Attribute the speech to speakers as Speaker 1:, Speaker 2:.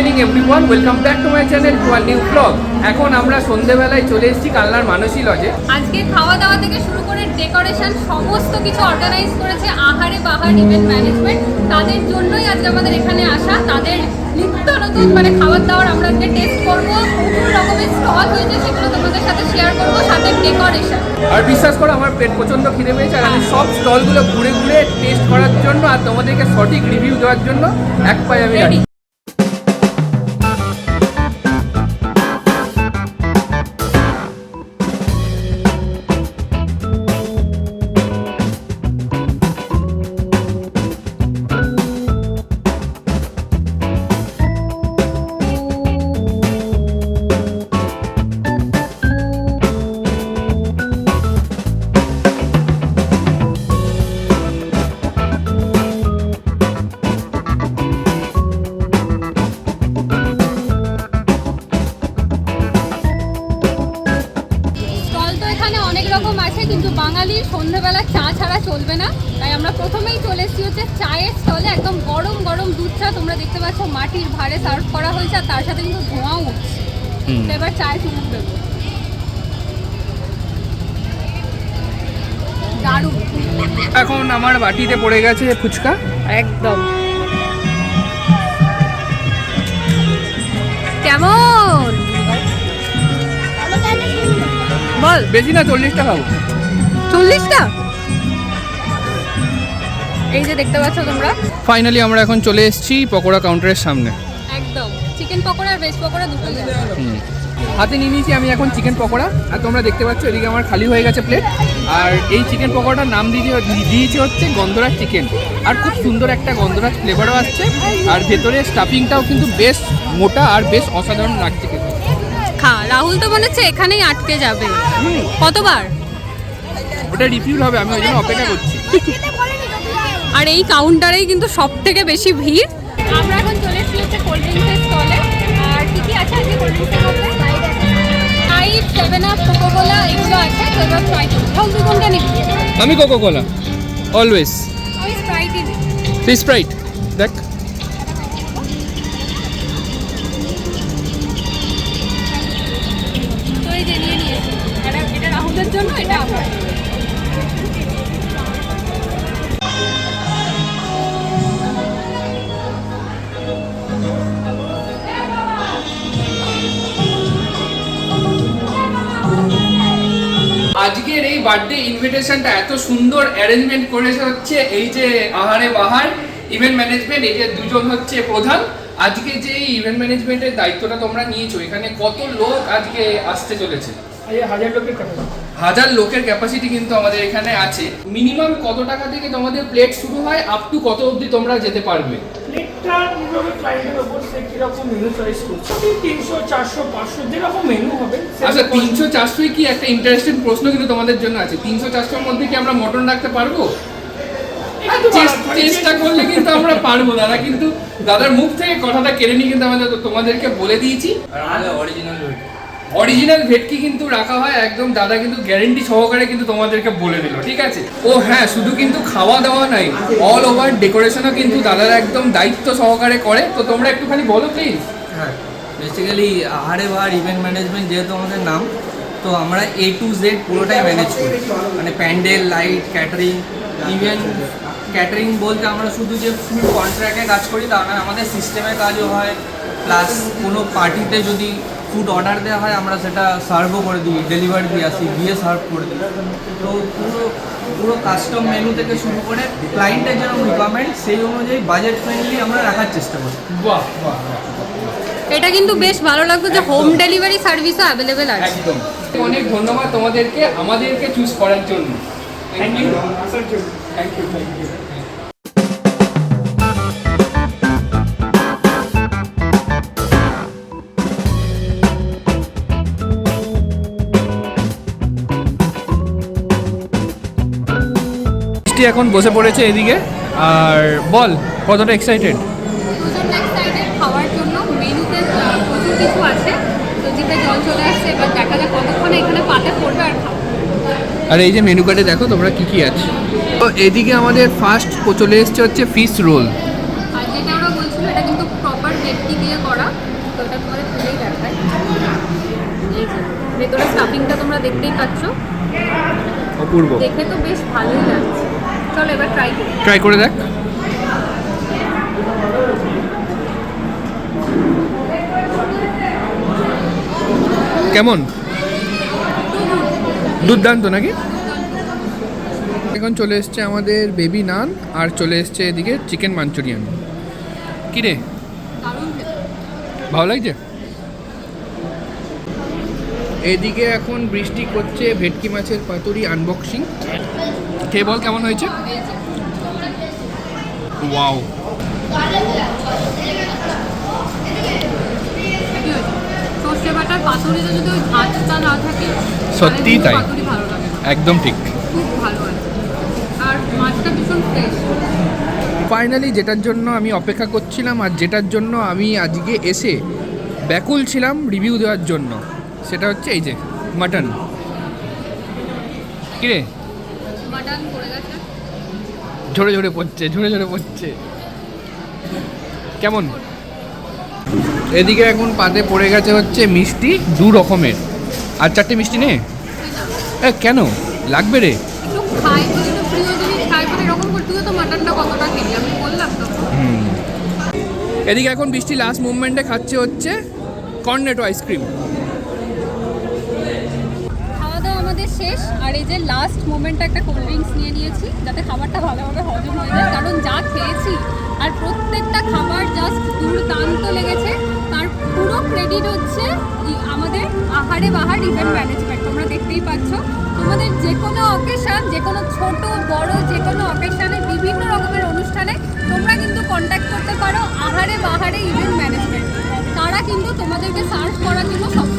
Speaker 1: Evening everyone welcome back to my channel to our new blog এখন আমরা সন্ধেবেলায় চলে এসেছি কালনার মানসী লজে
Speaker 2: আজকে খাওয়া দাওয়া থেকে শুরু করে ডেকোরেশন সমস্ত কিছু অর্গানাইজ করেছে আহারে বাহার ইভেন্ট ম্যানেজমেন্ট তাদের জন্যই আজকে আমাদের এখানে আসা। তাদের নিত্য নতুন মানে খাবার দাবার আমরা আজকে টেস্ট করব। প্রচুর রকমের স্টল হয়েছে সেগুলো তোমাদের সাথে শেয়ার করব সাথে ডেকোরেশন
Speaker 1: আর বিশ্বাস করো আমার পেট প্রচণ্ড খিদে পেয়েছে আর আমি সব স্টলগুলো ঘুরে ঘুরে টেস্ট করার জন্য আর তোমাদেরকে সঠিক রিভিউ দেওয়ার জন্য এক পায়ে আমি
Speaker 2: বাঙালির সন্ধ্যেবেলা চা ছাড়া চলবে না। তাই আমরা প্রথমেই চলে এসেছি হচ্ছে চায়ের স্টলে। একদম গরম গরম দুধ চা তোমরা দেখতে পাচ্ছ মাটির ভারে সার্ভ করা হয়েছে আর তার সাথে কিন্তু ধোঁয়াও উঠছে। এবার চায় চুমুক দেবো। দারুণ।
Speaker 1: এখন আমার বাটিতে পড়ে গেছে ফুচকা।
Speaker 2: একদম। কেমন? বল
Speaker 1: বেশি না চল্লিশটা খাব।
Speaker 2: চল্লিশটা? এই যে দেখতে পাচ্ছ তোমরা।
Speaker 1: ফাইনালি আমরা এখন চলে এসেছি পকোড়া কাউন্টারের সামনে।
Speaker 2: একদম। চিকেন পকোড়া আর ভেজ পকোড়া দুটোই
Speaker 1: হাতে নিয়ে নিয়েছি আমি এখন চিকেন পকোড়া। আর তোমরা দেখতে পাচ্ছ এদিকে আমার খালি হয়ে গেছে প্লেট আর এই চিকেন পকোড়াটার নাম দিয়ে দিয়েছে হচ্ছে গন্ধরাজ চিকেন আর খুব সুন্দর একটা গন্ধরাজ ফ্লেভারও আসছে। আর ভেতরে স্টাফিংটাও কিন্তু বেশ মোটা আর বেশ অসাধারণ লাগছে
Speaker 2: খা রাহুল তো মনে হচ্ছে এখানেই আটকে যাবে। কতবার?
Speaker 1: ওটা রিফিউল হবে আমি ওই জন্য অপেক্ষা করছি।
Speaker 2: আর এই কাউন্টারেই কিন্তু সব থেকে বেশি ভিড়। আমরা এখন চলে এসেছি হচ্ছে কোল্ড ড্রিঙ্কসের স্টলে আর কি কি আছে আজকে কোল্ড ড্রিঙ্কসের মধ্যে? স্প্রাইট সেভেন আপ কোকোকোলা এগুলো আছে তো এবার ট্রাই তুই কোনটা নিবি?
Speaker 1: আমি কোকো কোলা অলওয়েজ
Speaker 2: আমি স্প্রাইটই নিই
Speaker 1: তুই স্প্রাইট দেখ। বার্থডে ইনভিটেশনটা এত সুন্দর অ্যারেঞ্জমেন্ট করেছে হচ্ছে এই যে আহারে বাহার ইভেন্ট ম্যানেজমেন্ট এই যে দুজন হচ্ছে প্রধান। আজকে যে ইভেন্ট ম্যানেজমেন্টের দায়িত্বটা তোমরা নিয়েছো, এখানে কত লোক আজকে আসতে চলেছে?
Speaker 3: হাজার লোকের কথা
Speaker 1: হাজার লোকের ক্যাপাসিটি কিন্তু আমাদের এখানে আছে। মিনিমাম কত টাকা থেকে তোমাদের প্লেট শুরু হয় আপ টু কত অবধি তোমরা যেতে পারবে?
Speaker 3: প্লেটটা নির্ভর ক্লায়েন্টের ওপর সে কীরকম মেনু চয়েস করছে? তিনশো চারশো পাঁচশো যেরকম মেনু হবে
Speaker 1: আচ্ছা তিনশো চারশোই কি একটা ইন্টারেস্টিং প্রশ্ন কিন্তু তোমাদের জন্য আছে। তিনশো চারশোর মধ্যে কি আমরা মটন রাখতে পারব? চেষ্টা করলে কিন্তু আমরা পারব দাদা। কিন্তু দাদার মুখ থেকে কথাটা কেড়ে নিয়ে কিন্তু আমাদের তোমাদেরকে বলে দিয়েছি। অরিজিনাল ভেটকি কিন্তু রাখা হয় একদম দাদা কিন্তু গ্যারেন্টি সহকারে কিন্তু তোমাদেরকে বলে দিল, ঠিক আছে? ও হ্যাঁ শুধু কিন্তু খাওয়া দাওয়া নাই অল ওভার ডেকোরেশনও কিন্তু দাদার একদম দায়িত্ব সহকারে করে। তো তোমরা একটুখানি বলো প্লিজ
Speaker 4: হ্যাঁ বেসিক্যালি আহারে বাহার ইভেন্ট ম্যানেজমেন্ট যেহেতু আমাদের নাম, তো আমরা এ টু জেড পুরোটাই ম্যানেজ করি। মানে pandal light catering even catering বলতে আমরা শুধু যে ফুল কন্ট্রাক্টে কাজ করি, তা আমাদের সিস্টেমে কাজও হয়। প্লাস কোনো পার্টিতে যদি ফুড অর্ডার দেওয়া হয় আমরা সেটা সার্ভও করে দিই ডেলিভারি দিয়ে আসি গিয়ে সার্ভ করে দিই। তো পুরো পুরো কাস্টম মেনু থেকে শুরু করে ক্লায়েন্টের যেরকম রিকোয়ারমেন্ট সেই অনুযায়ী বাজেট ফ্রেন্ডলি আমরা রাখার চেষ্টা করি।
Speaker 1: বাহ বাহ।
Speaker 2: এটা কিন্তু বেশ ভালো লাগতো যে হোম ডেলিভারি সার্ভিসও অ্যাভেলেবেল আছে।
Speaker 1: একদম। অনেক ধন্যবাদ তোমাদেরকে আমাদেরকে চুজ করার জন্য।
Speaker 3: থ্যাংক ইউ আসার জন্য
Speaker 1: থ্যাংক ইউ থ্যাংক ইউ মিষ্টি এখন বসে পড়েছে এদিকে। আর বল কতটা এক্সাইটেড
Speaker 2: প্রচুর খাওয়ার জন্য। মেনুতে প্রচুর কিছু আছে। তো জিভে জল চলে আসছে এবার দেখা যাক কতক্ষণে এখানে পাতে পড়বে আর খাব।
Speaker 1: আর এই যে মেনু কার্ডে দেখো তোমরা কি কি আছে। তো এদিকে আমাদের ফার্স্ট চলে এসছে হচ্ছে ফিশ রোল
Speaker 2: আর যেটা ওরা বলছিল এটা কিন্তু প্রপার ভেটকি দিয়ে করা। তো এটা তোমাদের খুলেই দেখায় ভেতরে স্টাফিংটা তোমরা দেখতেই পাচ্ছ।
Speaker 1: অপূর্ব।
Speaker 2: দেখে তো বেশ ভালোই লাগছে। চলো এবার ট্রাই করি।
Speaker 1: ট্রাই করে দেখ। কেমন? দুর্দান্ত নাকি? এখন চলে এসছে আমাদের বেবি নান আর চলে এসছে এদিকে চিকেন মাঞ্চুরিয়ান কি রে? ভালো লাগছে? এদিকে এখন বৃষ্টি করছে ভেটকি মাছের পাতুরি আনবক্সিং খেয়ে বল কেমন হয়েছে? ওয়াও। সত্যিই তাই। একদম ঠিক। ফাইনালি যেটার জন্য আমি অপেক্ষা করছিলাম আর যেটার জন্য আমি আজকে এসে ব্যাকুল ছিলাম রিভিউ দেওয়ার জন্য সেটা হচ্ছে এই যে মাটন কিরে
Speaker 2: গেছে।
Speaker 1: ঝরে ঝরে পড়ছে ঝরে ঝরে পড়ছে। কেমন? এদিকে এখন পাতে পড়ে গেছে হচ্ছে মিষ্টি দু রকমের। আর চারটে মিষ্টি নে? কেন? লাগবে রে।
Speaker 2: তো
Speaker 1: এদিকে এখন বৃষ্টি লাস্ট মুভমেন্টে খাচ্ছে হচ্ছে কর্নেটো আইসক্রিম
Speaker 2: শেষ। আর এই যে লাস্ট মোমেন্টে একটা কোল্ড ড্রিঙ্কস নিয়ে নিয়েছি, যাতে খাবারটা ভালোভাবে হজম হয়ে যায়। কারণ যা খেয়েছি, আর প্রত্যেকটা খাবার জাস্ট দুর্দান্ত লেগেছে। তার পুরো ক্রেডিট হচ্ছে আমাদের আহারে বাহার ইভেন্ট ম্যানেজমেন্ট তোমরা দেখতেই পাচ্ছ। তোমাদের যে কোনো অকেশন যে কোনো ছোট, বড়, যে কোনো অকেশনে বিভিন্ন রকমের অনুষ্ঠানে তোমরা কিন্তু কন্ট্যাক্ট করতে পারো আহারে বাহারে ইভেন্ট ম্যানেজমেন্ট তারা কিন্তু তোমাদেরকে সার্ভ করার জন্য সবসময়